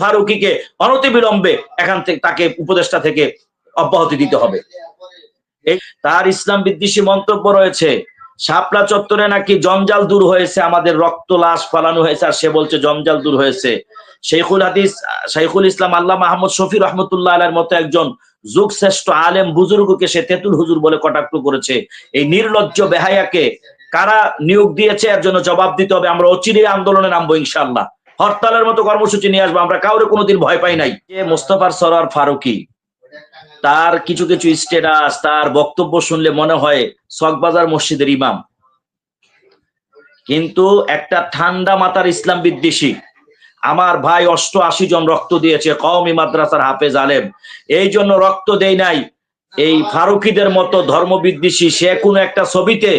ফারুকিকে অনতিবিলম্বে এখান থেকে, তাকে উপদেষ্টা থেকে অব্যাহতি দিতে হবে। তার ইসলাম বিদ্বেষী মন্তব্য রয়েছে, শাপলা চত্বরে নাকি জঞ্জাল দূর হয়েছে, আমাদের রক্ত লাশ ফালানো হয়েছে, আর সে বলছে জঞ্জাল দূর হয়েছে। শেখুল হাদিস শেখুল ইসলাম আল্লাহ মাহমুদ শফি রহমতুল্লাহ আলের মতো একজন যুগ শ্রেষ্ঠ আলেম বুজুর্গকে সে তেতুল হুজুর বলে কটাক্ষ করেছে। এই নির্লজ্জ বেহায়াকে কারা নিয়োগ দিয়েছে, এর জন্য জবাব দিতে হবে, আমরা অচিরে আন্দোলনে নামবো ইনশাল্লাহ হরতালের মতো কর্মসূচি নিয়ে আসব আমরা কাউরে কোনোদিন ভয় পাই নাই। যে মোস্তফার সরার ফারুকি তার কিছু কিছু স্টেটাস তার বক্তব্য শুনলে মনে হয় সকবাজার মসজিদের ইমাম। কিন্তু একটা ঠান্ডা মাতার ইসলাম বিদ্বেষী আমার ভাই অষ্ট আশি জন রক্ত দিয়েছে কওমি মাদ্রাসার হাফেজ আলেম। এই জন্য রক্ত দেই নাই। এই ফারুকিদের মতো ধর্ম বিদ্বেষী সে কোনো একটা ছবিতে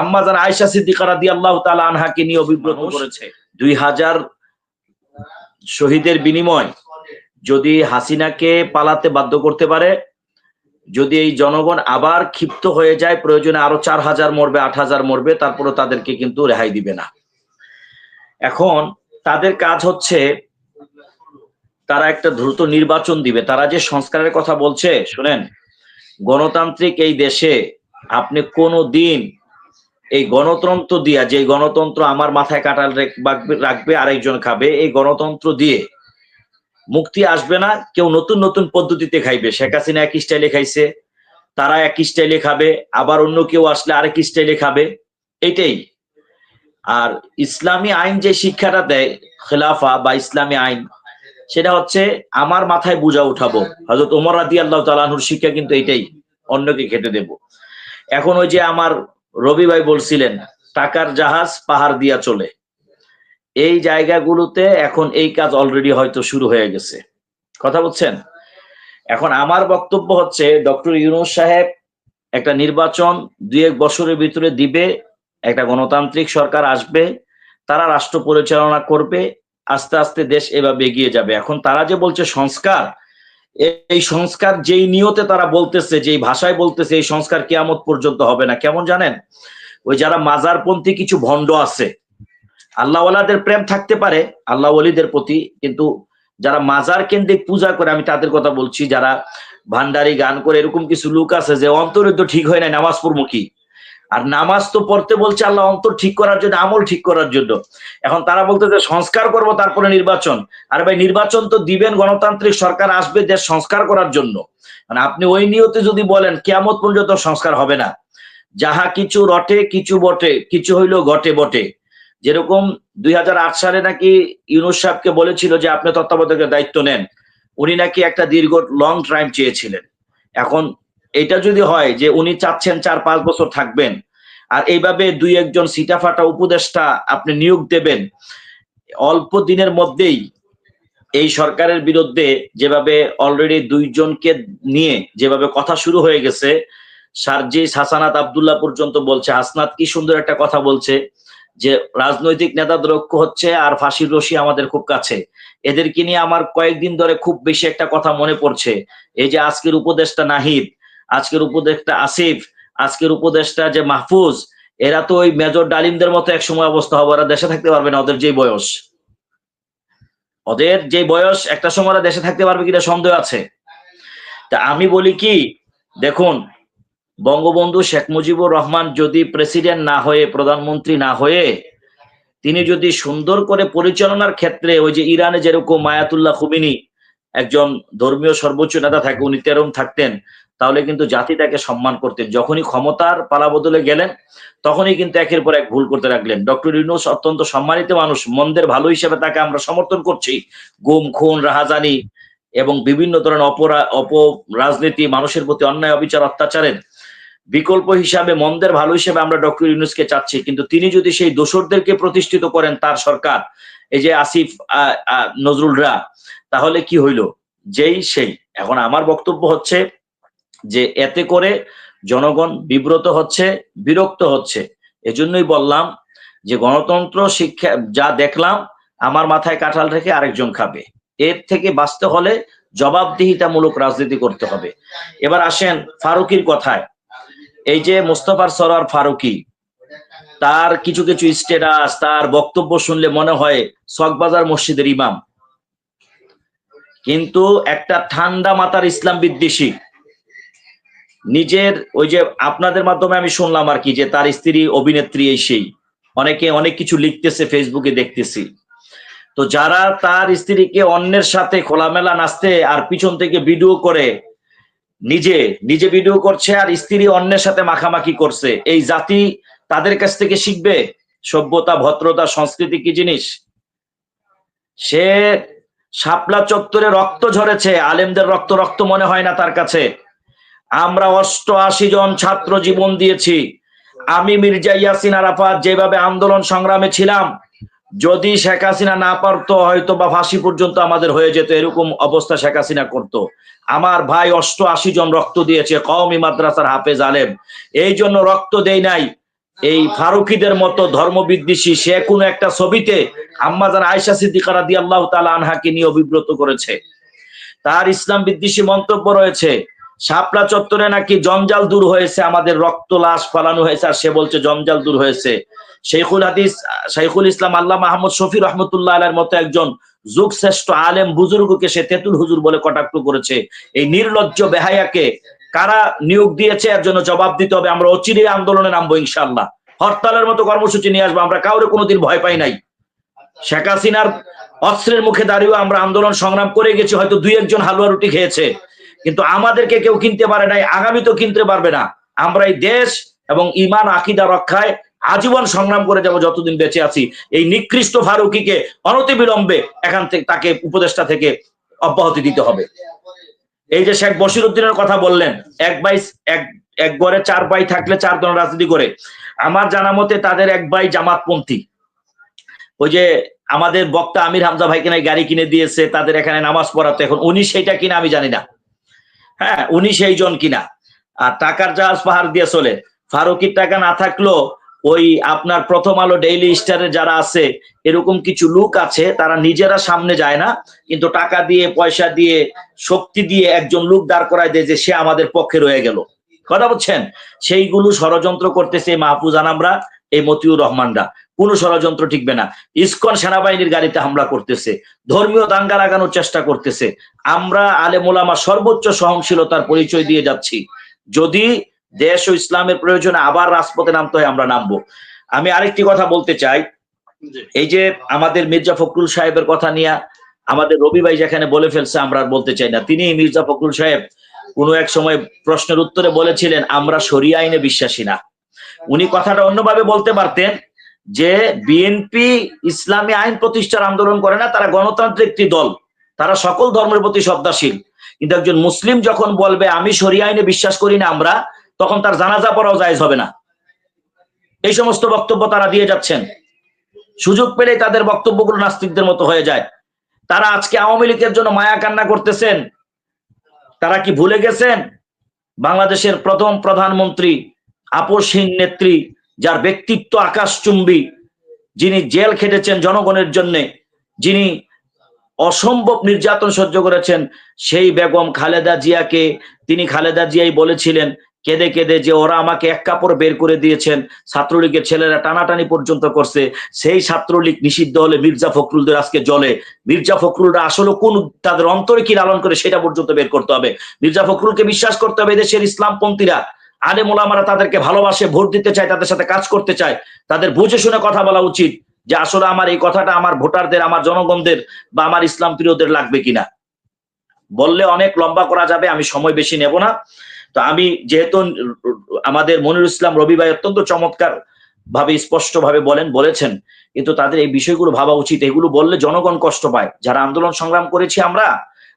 আম্মাজান আয়সা সিদ্দিকারা দিয়ে আল্লাহ তালা আনহাকে নিয়ে অভিব্রত করেছে। দুই হাজার শহীদের বিনিময় যদি হাসিনাকে পালাতে বাধ্য করতে পারে, যদি এই জনগণ আবার ক্ষিপ্ত হয়ে যায়, প্রয়োজনে আরও চার হাজার মরবে, আট হাজার মরবে তারপরে তাদেরকে কিন্তু রেহাই দিবে না। এখন তাদের কাজ হচ্ছে, তারা একটা দ্রুত নির্বাচন দিবে। তারা যে সংস্কারের কথা বলছে, শুনেন, গণতান্ত্রিক এই দেশে আপনি কোনো দিন এই গণতন্ত্র দিয়া যে গণতন্ত্র আমার মাথায় কাটাল রাখবে, আরেকজন খাবে, এই গণতন্ত্র দিয়ে মুক্তি আসবে না, কেউ নতুন নতুন পদ্ধতিতে খাইবে। শেখ হাসিনা এক স্টাইলে খাইছে, তারা এক স্টাইলে খাবে, আবার অন্য কেউ আসলে আরেক স্টাইলে খাবে এইটাই আর ইসলামী আইন যে শিক্ষাটা দেয়, খেলাফা বা ইসলামী আইন, সেটা হচ্ছে আমার মাথায় বুঝা উঠাবো। হজরত ওমর রাদি আল্লাহ তালাহুর শিক্ষা কিন্তু এটাই, অন্যকে খেতে দেব। এখন ওই যে আমার রবি ভাই বলছিলেন, টাকার জাহাজ পাহাড় দিয়া চলে। এই জায়গাগুলোতে এখন এই কাজ অলরেডি হয়তো শুরু হয়ে গেছে। কথা বলছেন? এখন আমার বক্তব্য হচ্ছে, ডক্টর ইউনুস সাহেব একটা নির্বাচন দুই এক বছরের ভিতরে দিবে, একটা গণতান্ত্রিক সরকার আসবে, তারা রাষ্ট্র পরিচালনা করবে, আস্তে আস্তে দেশ এভাবে এগিয়ে যাবে। এখন তারা যে বলছে সংস্কার এই সংস্কার যেই নিয়তে তারা বলতেছে, যেই ভাষায় বলতেছে, এই সংস্কার কেয়ামত পর্যন্ত হবে না। কেমন জানেন? ওই যারা মাজারপন্থী কিছু ভণ্ড আছে, আল্লাহওয়ালাদের প্রেম থাকতে পারে আল্লাহ ওলিদের প্রতি, কিন্তু যারা মাজার কেন্দ্রিক পূজা করে, আমি তাদের কথা বলছি, যারা ভান্ডারি গান করে, এরকম কিছু লোক আছে যে অন্তরে তো ঠিক হয় না নামাজ পড়ব কি? আর নামাজ তো পড়তে বলছে আল্লাহ অন্তর ঠিক করার জন্য, আমল ঠিক করার জন্য। এখন তারা বলতে যে সংস্কার করব তারপরে নির্বাচন। আর ভাই, নির্বাচন তো দিবেন গণতান্ত্রিক সরকার আসবে দেশ সংস্কার করার জন্য। মানে আপনি ওই নিয়তে যদি বলেন, কেয়ামত পর্যন্ত সংস্কার হবে না। যাহা কিছু রটে, কিছু বটে, কিছু হইল ঘটে বটে। যেরকম দুই হাজার আট সালে নাকি ইউনুস সাহেবকে বলেছিল যে, আপনি তত্ত্বাবধায়কের দায়িত্ব নেন। উনি নাকি একটা দীর্ঘ লং টাইম চেয়েছিলেন। এখন এটা যদি হয় যে উনি চাচ্ছেন চার পাঁচ বছর থাকবেন, আর এইভাবে দুই একজন সিটাফাটা উপদেষ্টা আপনি নিয়োগ দেবেন, অল্প দিনের মধ্যেই এই সরকারের বিরুদ্ধে যেভাবে অলরেডি দুইজনকে নিয়ে যেভাবে কথা শুরু হয়ে গেছে সার্জিস হাসানাত আবদুল্লাহ পর্যন্ত বলছে, হাসনাত কি সুন্দর একটা কথা বলছে, যে রাজনৈতিক নেতাদের ঐক্য হচ্ছে আর ফাঁসির রশি আমাদের খুব কাছে। এদেরকে নিয়ে আমার কয়েকদিন ধরে খুব বেশি একটা কথা মনে পড়ছে, এই যে আজকের উপদেশটা নাহিদ আজকের উপদেশটা আসিফ, আজকের উপদেশটা যে মাহফুজ, এরা তো ওই মেজর ডালিমদের মতো এক সময় অবস্থা হবে, ওরা দেশে থাকতে পারবে না, ওদের যে বয়স। ওদের যে বয়স, একটা সময় ওরা দেশে থাকতে পারবে কিনা সন্দেহ আছে। তা আমি বলি কি, দেখুন, বঙ্গবন্ধু শেখ মুজিবুর রহমান যদি প্রেসিডেন্ট না হয়ে, প্রধানমন্ত্রী না হয়ে, তিনি যদি সুন্দর করে পরিচালনার ক্ষেত্রে ওই যে ইরানে যেরকম মায়াতুল্লাহ খুবিনী একজন ধর্মীয় সর্বোচ্চ নেতা থাকে, উনি তেরম থাকতেন, তাহলে কিন্তু জাতি তাকে সম্মান করতেন। যখনই ক্ষমতার পালা বদলে গেলেন, তখনই কিন্তু একের পর এক ভুল করতে লাগলেন। ডক্টর ইউনুস অত্যন্ত সম্মানিত মানুষ, মন্দের ভালো হিসেবে তাকে আমরা সমর্থন করছি। গুম, খুন, রাহাজানি এবং বিভিন্ন ধরনের অপরা অপ রাজনীতি মানুষের প্রতি অন্যায়, অবিচার, অত্যাচারের বিকল্প হিসাবে, মন্দের ভালো হিসেবে আমরা ডক্টর ইউনুসকে চাচ্ছি। কিন্তু তিনি যদি সেই দোসরদেরকে প্রতিষ্ঠিত করেন, তার সরকার, এই যে আসিফ আহ নজরুলরা তাহলে কি হইল? যেই সেই। এখন আমার বক্তব্য হচ্ছে যে এতে করে জনগণ বিব্রত হচ্ছে, বিরক্ত হচ্ছে। এজন্যই বললাম যে গণতন্ত্র শিক্ষা যা দেখলাম, আমার মাথায় কাঁঠাল রেখে আরেকজন খাবে। এর থেকে বাঁচতে হলে জবাবদিহিতামূলক রাজনীতি করতে হবে। এবার আসেন ফারুকির কথায়। এই যে মোস্তফার সরার ফারুকি, তার কিছু কিছু স্টেটাস তার বক্তব্য শুনলে মনে হয় সকবাজার মসজিদের ইমাম। কিন্তু একটা ঠান্ডা মাথার ইসলাম বিদ্বেষী। নিজের ওই যে আপনাদের মাধ্যমে আমি শুনলাম আর কি যে তার স্ত্রী অভিনেত্রী এই সেই। অনেকে অনেক কিছু লিখতেছে ফেসবুকে দেখতেছি। তো যারা তার স্ত্রীকে অন্যের সাথে খোলামেলা নাচতে আর পিছন থেকে ভিডিও করে, নিজে নিজে ভিডিও করছে আর স্ত্রী অন্যের সাথে মাখামাখি করছে, এই জাতি তাদের কাছ থেকে শিখবে? সভ্যতা, ভদ্রতা, সংস্কৃতি কি জিনিস? সে শাপলা চত্বরে রক্ত ঝরেছে, আলেমদের রক্ত রক্ত মনে হয় না তার কাছে। আমরা অষ্টআশি জন ছাত্র জীবন দিয়েছি। আমি মির্জা ইয়াসিন আরাফাত যেভাবে আন্দোলন সংগ্রামে ছিলাম, যদি শেখ হাসিনা না পারতো হয়তো বা ফাঁসি পর্যন্ত আমাদের হয়ে যেত, এরকম অবস্থা শেখ হাসিনা করতো। আমার ভাই অষ্টআশি জন রক্ত দিয়েছে, কওমি মাদ্রাসার হাফেজ আলেম। এই জন্য রক্ত দেই নাই। এই ফারুকিদের মতো ধর্মবিদ্বেষী সে কোনো একটা ছবিতে আম্মাজান আয়সা সিদ্দিকারা দিয়ে আল্লাহ তালা আনহাকে নিয়ে অভিব্রত করেছে। তার ইসলাম বিদ্বেষী মন্তব্য রয়েছে, শাপলা চত্বরে নাকি জঞ্জাল দূর হয়েছে, আমাদের রক্ত লাশ ফালানো হয়েছে, আর সে বলছে জঞ্জাল দূর হয়েছে। শেখুল হাদিস শেখুল ইসলাম আল্লাহ মাহমুদ শফি রহমতুল্লাহ আলের মতো একজন যুগ শ্রেষ্ঠ আলেম বুজুর্গকে সে তেতুল হুজুর বলে কটাক্ত করেছে। এই নির্লজ্জ বেহায়াকে কারা নিয়োগ দিয়েছে এর জন্য জবাব দিতে হবে, আমরা অচিরে আন্দোলনে নামবো ইনশাল্লাহ হরতালের মতো কর্মসূচি নিয়ে আসব, আমরা কাউরে কোনোদিন ভয় পাই নাই। শেখ হাসিনার অস্ত্রের মুখে দাঁড়িয়েও আমরা আন্দোলন সংগ্রাম করে গেছি, হয়তো দুই একজন হালুয়া রুটি খেয়েছে। কিন্তু আমাদেরকে কেউ কিনতে পারে নাই, আগামী তো কিনতে পারবে না। আমরা এই দেশ এবং ইমান আকিদা রক্ষায় আজীবন সংগ্রাম করে যাব যতদিন বেঁচে আছি। এই নিকৃষ্ট ফারুকিকে অনতিবিলম্বে এখান থেকে, তাকে উপদেষ্টা থেকে অব্যাহতি দিতে হবে। এই যে শেখ বশির উদ্দিনের কথা বললেন, এক ভাই, এক ঘরে চার ভাই থাকলে চার জন রাজনীতি করে। আমার জানা মতে তাদের এক ভাই জামাতপন্থী। ওই যে আমাদের বক্তা আমির হামজা ভাই নাই গাড়ি কিনে দিয়েছে, তাদের এখানে নামাজ পড়াতে। এখন উনি সেইটা কিনা আমি জানি না। হ্যাঁ উনি সেই জন কিনা। আর টাকার জাহাজ পাহাড় দিয়ে চলে। ফারুকির টাকা না থাকলেও ওই আপনার প্রথম আলো ডেইলি স্টারে যারা আছে, এরকম কিছু লোক আছে, তারা নিজেরা সামনে যায় না। কিন্তু টাকা দিয়ে, পয়সা দিয়ে, শক্তি দিয়ে একজন লোক দাঁড় করায় দেয় যে সে আমাদের পক্ষে রয়ে গেল। কথা বলছেন? সেইগুলো ষড়যন্ত্র করতেছে মাহফুজ আনামরা, এই মতিউর রহমানরা। কোন ষড়যন্ত্র টিকবে না। ইসকন সেনাবাহিনীর গাড়িতে হামলা করতেছে। ধর্মীয় দাঙ্গা লাগানোর চেষ্টা করতেছে। আমরা আলে মোলামা সর্বোচ্চ সহনশীলতার পরিচয় দিয়ে যাচ্ছি। যদি দেশ ও ইসলামের প্রয়োজনে আবার রাজপথে নামতে হয় আমরা নামবো। আমি আরেকটি কথা বলতে চাই। এই যে আমাদের মির্জা ফখরুল সাহেবের কথা নিয়ে আমাদের রবি ভাই যেখানে বলে ফেলছে আমরা আর বলতে চাই না। তিনি মির্জা ফখরুল সাহেব কোনো এক সময় প্রশ্নের উত্তরে বলেছিলেন আমরা সরিয়া আইনে বিশ্বাসী না। উনি কথাটা অন্যভাবে বলতে পারতেন যে বিএনপি ইসলামী আইন প্রতিষ্ঠার আন্দোলন করে না তারা গণতান্ত্রিক একটি দল। তারা সকল ধর্মের প্রতি শ্রদ্ধাশীল। কিন্তু একজন মুসলিম যখন বলবে আমি সরিয়া আইনে বিশ্বাস করি না আমরা তখন তার জানাজা পড়াও জায়জ হবে না। এই সমস্ত বক্তব্য তারা দিয়ে যাচ্ছেন। সুযোগ পেলে তাদের বক্তব্যগুলো নাস্তিকদের মতো হয়ে যায়। তারা আজকে আওয়ামী লীগের জন্য মায়া কান্না করতেছেন। তারা কি ভুলে গেছেন? বাংলাদেশের প্রথম প্রধানমন্ত্রী আপসহীন নেত্রী, যার ব্যক্তিত্ব আকাশচুম্বী, যিনি জেল খেটেছেন জনগণের জন্যে, যিনি অসম্ভব নির্যাতন সহ্য করেছেন, সেই বেগম খালেদা জিয়াকে, তিনি খালেদা জিয়াই বলেছিলেন কেঁদে কেঁদে যে ওরা আমাকে এক কাপড় বের করে দিয়েছেন, ছাত্রলীগের ছেলেরা টানাটানি পর্যন্ত করছে, সেই ছাত্রলীগ নিষিদ্ধ হলে মির্জা ফখরুলদের আজকে জলে। মির্জা ফখরুলরা আসলে কোন, তাদের অন্তরে কি লালন করে সেটা পর্যন্ত বের করতে হবে। মির্জা ফখরুলকে বিশ্বাস করতে হবে দেশের ইসলামপন্থীরা। আলে মোলামারা তাদেরকে ভালোবাসে, ভোট দিতে চায়, তাদের সাথে কাজ করতে চায়। তাদের বুঝে শুনে কথা বলা উচিত যে আসলে আমার এই কথাটা আমার ভোটারদের, আমার জনগণদের বা আমার ইসলাম প্রিয়দের লাগবে কিনা। বললে অনেক লম্বা করা যাবে, আমি সময় বেশি নেব না। তো আমি যেহেতু আমাদের মনিরুল ইসলাম রবি ভাই অত্যন্ত চমৎকার ভাবে স্পষ্ট ভাবে বলেন, বলেছেন, কিন্তু তাদের এই বিষয়গুলো ভাবা উচিত। এগুলো বললে জনগণ কষ্ট পায়। যারা আন্দোলন সংগ্রাম করেছি আমরা,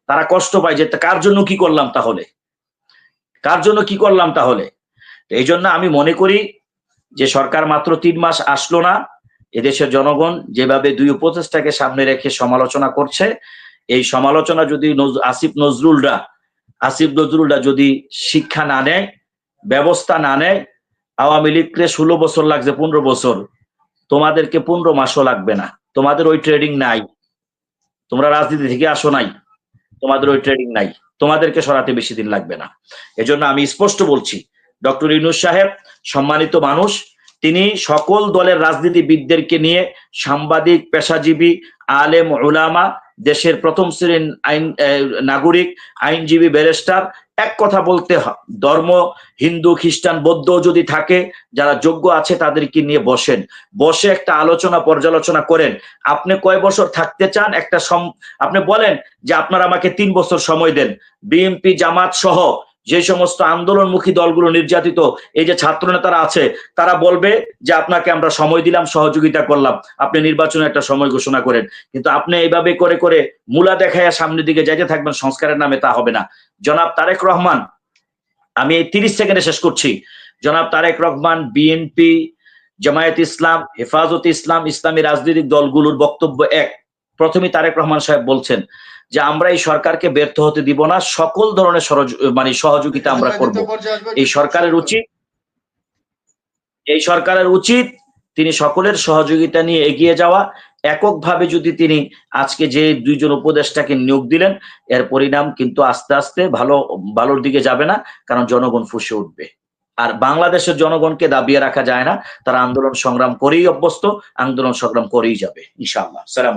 তারা কষ্ট পায় যে কার জন্য কি করলাম তাহলে? কার জন্য কি করলাম তাহলে? এই জন্য আমি মনে করি যে সরকার মাত্র তিন মাস আসলো না। এদেশের জনগণ যেভাবে দুই উপদেষ্টাকে সামনে রেখে সমালোচনা করছে, এই সমালোচনা যদি আসিফ নজরুলরা আসিফ নজরুলরা যদি শিক্ষা না নেয়, ব্যবস্থা না নেয়, আওয়ামী লীগকে ষোলো বছর লাগছে, পনেরো বছর। তোমাদেরকে পনেরো মাসও লাগবে না। তোমাদের ওই ট্রেডিং নাই। তোমরা রাজনীতি থেকে আসো নাই। তোমাদের ওই ট্রেডিং নাই। তোমাদেরকে সরাতে বেশি দিন লাগবে না। এজন্য আমি স্পষ্ট বলছি, ডক্টর ইউনুস সাহেব, সম্মানিত মানুষ তিনি সকল দলের রাজনীতিবিদদেরকে নিয়ে সাংবাদিক, পেশাজীবী, আলেম ওলামা দেশের প্রথম শ্রেণির আইন নাগরিক, আইনজীবী, ব্যারিস্টার, এক কথা বলতে ধর্ম, হিন্দু, খ্রিস্টান, বৌদ্ধ যদি থাকে, যারা যোগ্য আছে তাদেরকে নিয়ে বসেন। বসে একটা আলোচনা পর্যালোচনা করেন। আপনি কয় বছর থাকতে চান? একটা আপনি বলেন যে আপনারা আমাকে তিন বছর সময় দেন। বিএনপি, জামাত সহ যে সমস্ত আন্দোলনমুখী দলগুলো নির্যাতিত, এই যে ছাত্র নেতারা আছে, তারা বলবে যে আপনাকে আমরা সময় দিলাম, সহযোগিতা করলাম। আপনি নির্বাচনে একটা সময় ঘোষণা করেন। কিন্তু আপনি এইভাবে করে করে মূলা দেখাইয়া সামনের দিকে যাইতে থাকবেন, সংস্কারের নামে তা হবে না। জনাব তারেক রহমান, আমি এই তিরিশ সেকেন্ডে শেষ করছি। জনাব তারেক রহমান বিএনপি জামায়াত ইসলাম, হেফাজত ইসলাম, ইসলামী রাজনৈতিক দলগুলোর বক্তব্য এক। প্রথমে তারেক রহমান সাহেব বলছেন যে আমরা এই সরকারকে ব্যর্থ হতে দিব না সকল ধরনের মানে সহযোগিতা আমরা করব। এই সরকারের উচিত এই সরকারের উচিত তিনি সকলের সহযোগিতা নিয়ে এগিয়ে যাওয়া। এককভাবে যদি তিনি আজকে যে দুইজন উপদেষ্টাকে নিয়োগ দিলেন এর পরিণাম কিন্তু আস্তে আস্তে ভালো ভালোর দিকে যাবে না কারণ জনগণ ফুসে উঠবে। আর বাংলাদেশের জনগণকে দাবিয়ে রাখা যায় না তারা আন্দোলন সংগ্রাম করেই অভ্যস্ত আন্দোলন সংগ্রাম করেই যাবে ইনশাআল্লাহ। সালাম